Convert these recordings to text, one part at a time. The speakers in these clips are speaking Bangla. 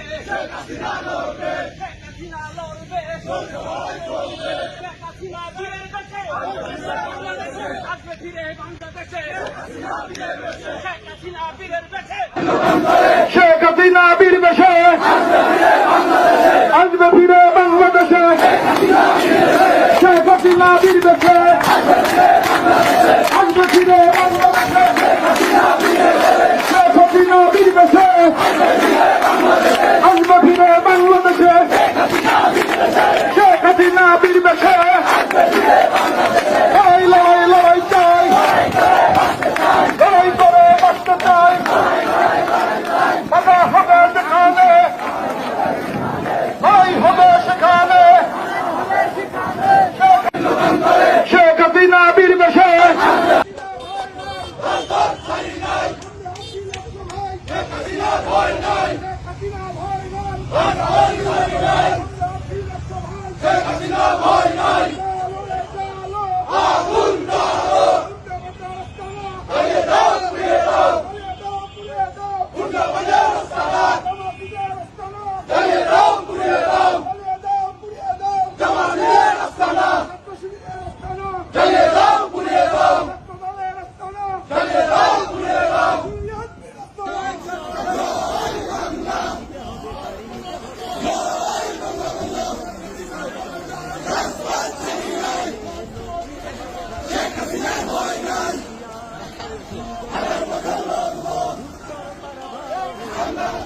হাসিনা লড়বে শেখ হাসিনা লড়বে শেখ হাসিনা বীরের বেশে আসবে ফিরে বাংলাদেশে শেখ হাসিনা বীরের বেশে শেখ শেখ হাসিনা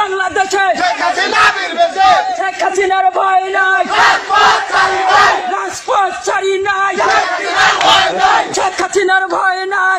বাংলাদেশে শেখ হাসিনার ভয় নাই। রাজপথ ছাড়ি নাই। শেখ হাসিনার ভয় নাই।